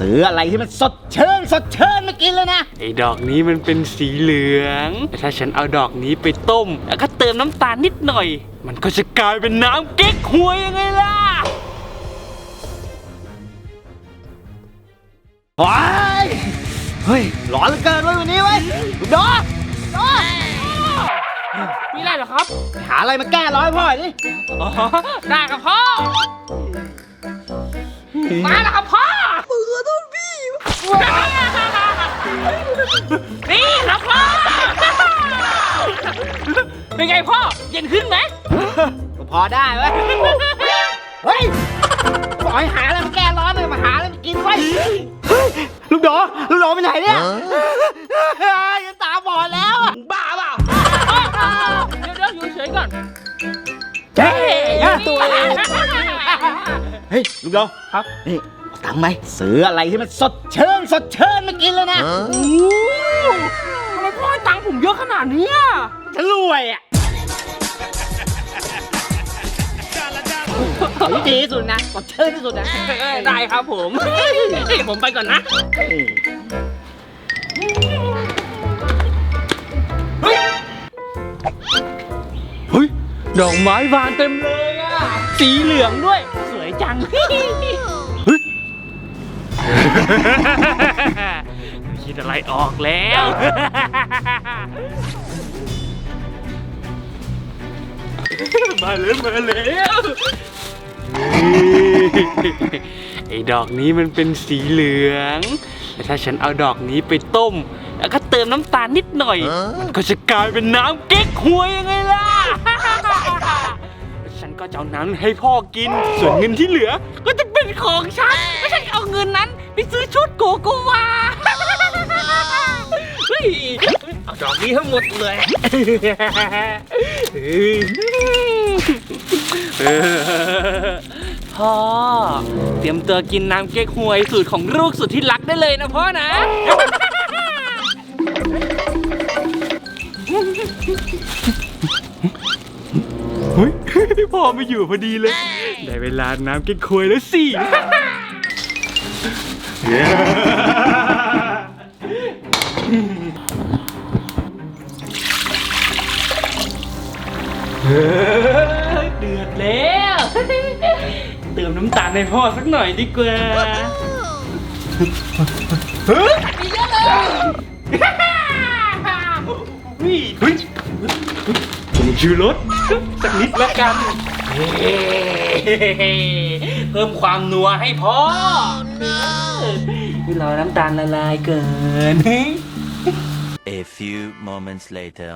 ซื้ออะไรที่มันสดเชิญสดเชิญมากินเลยนะ ไอ้ดอกนี้มันเป็นสีเหลืองแต่ถ้าฉันเอาดอกนี้ไปต้ม แล้วก็เติมน้ำตาลนิดหน่อย มันก็จะกลายเป็นน้ำเก๊กฮวยยังไงล่ะว้ายเฮ้ยร้อนเหลือเกินเว้ยวันนี้เว้ยลูกดอกดอกมีอะไรเหรอครับ หาอะไรมาแก้ร้อนให้พ่อหน่อยดิ อ๋อได้ครับพ่อ มาแล้วครับพ่อ ไงพ่อ เย็นขึ้นไหมก็พอได้เว้ยเฮ้ยบอกให้หาอะไรมาแก้ร้อนเลยมาหาอะไรมากินไว้ยเฮ้ยลูกดอกลูกดอกไปไหนเนี่ยจะตาบอดแล้วอะบ้าเปล่าเดี๋ยวเดี๋ยวอยู่เฉยก่อนเจ๊เฮ้ยตัวเฮ้ยลูกดอกครับนี่เอาตังค์ไหมซื้ออะไรที่มันสดเชิญสดเชิญมากินเลยนะโอ้ทำไมพ่อให้ตังค์ผมเยอะขนาดนี้อะฉันรวยอะ นี่ดีที่สุดนะสดเชิญที่สุดนะเอ้ยได้ครับผม ผมไปก่อนนะ เฮ้ย ดอกไม้บานเต็มเลยอะ สีเหลืองด้วย สวยจัง เฮ้ย คิดอะไรออกแล้ว มาเลยมาแล้ว ไอ้ดอกนี้มันเป็นสีเหลืองแต่ถ้าฉันเอาดอกนี้ไปต้ม แล้วก็เติมน้ำตาลนิดหน่อย มันก็จะกลายเป็นน้ำเก๊กฮวยยังไงล่ะ ฉันก็จะเอาน้ำให้พ่อกิน ส่วนเงินที่เหลือ ก็จะเป็นของฉันไม่ใช่เอาเงินนั้น ไปซื้อชุดโกโกวาเฮ้ยเอาดอกนี้ทั้งหมดเลย พ่อ เตรียมตัวกินน้ำเก๊กฮวยสูตรของลูกสุดที่รักได้เลยนะพ่อนะ เฮ้ย พ่อม่อยู่พอดีเลย ได้เวลาน้ำเก๊กฮวยแล้วสิ เฮ้ น้ำตาลให้พ่อสักหน่อยดีกว่าเฮ้ยมีเยอะเลยเฮ้ยเฮ้ยผมชูรสสักนิดละกันเฮ้เพิ่มความนัวให้พ่อที่ราน้ำตาลละลายเกิน A few moments later.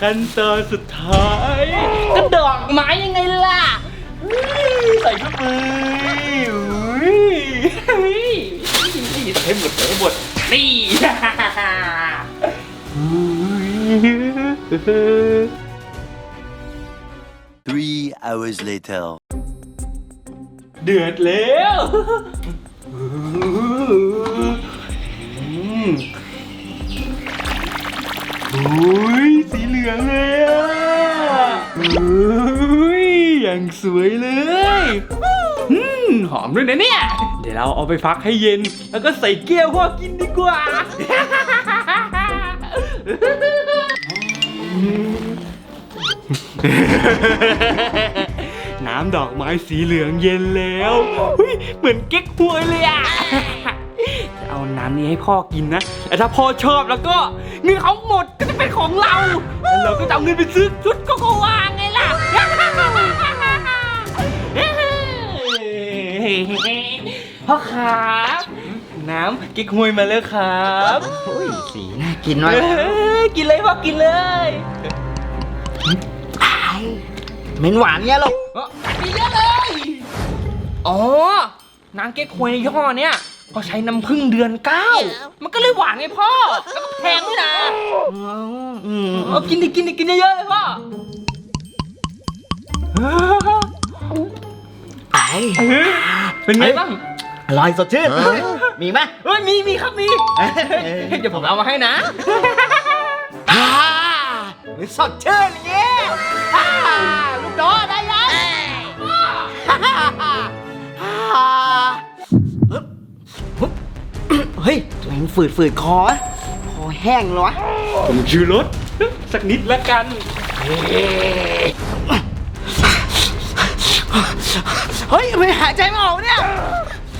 ขั้นตอนสุดท้ายก็ดอกไม้ยังไงล่ะอุ๊ยใส่เข้าไปอุ๊ยอุ๊ยนี่ใส่ให้หมดใส่ให้หมดนี่อุ๊ย Three hours later. เดือดแล้ว หอมด้วยนะเนี่ย เดี๋ยวเราเอาไปฟักให้เย็น แล้วก็ใส่แก้วพ่อกินดีกว่า น้ำดอกไม้สีเหลืองเย็นแล้วเฮ้ยเหมือนเก๊กฮวยเลยอะ จะเอาน้ำนี้ให้พ่อกินนะแต่ถ้าพ่อชอบแล้วก็เงินเขาหมดก็จะเป็นของเราแล้วเราก็จะเอาเงินไปซื้อชุด พ่อครับน้ำเก๊กฮวยมาแล้วครับโอ้ยสีน่ากินมากเอ้ยกินเลยพ่อกินเลยเหม็นหวานเงี้ยลูกเอ้อมีเยอะเลยอ๋อนางเก๊กฮวยยี่ห้อเนี้ยเขาใช้น้ำผึ้งเดือนเก้ามันก็เลยหวานไงพ่อแล้วก็แพงด้วยนะอืมเอากินดิกินดิกินเยอะๆเลยพ่อไอ้เฮ้ยเป็นไงบ้าง ลอยสดชื่นมีไหมเฮ้ยมีมีครับมีเดี๋ยวผมเอามาให้นะหรือสดชื่นอย่างเงี้ยลูกน้องได้ยังเฮ้ยตัวเองฝืดฝืดคอ คอแห้งเหรอผมชื่อรถ สักนิดแล้วกันเฮ้ยไม่หายใจไม่ออกเนี่ย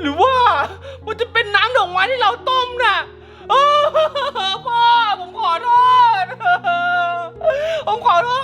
หรือว่ามันจะเป็นน้ำดอกไม้ที่เราต้มน่ะพ่อผมขอโทษผมขอโทษ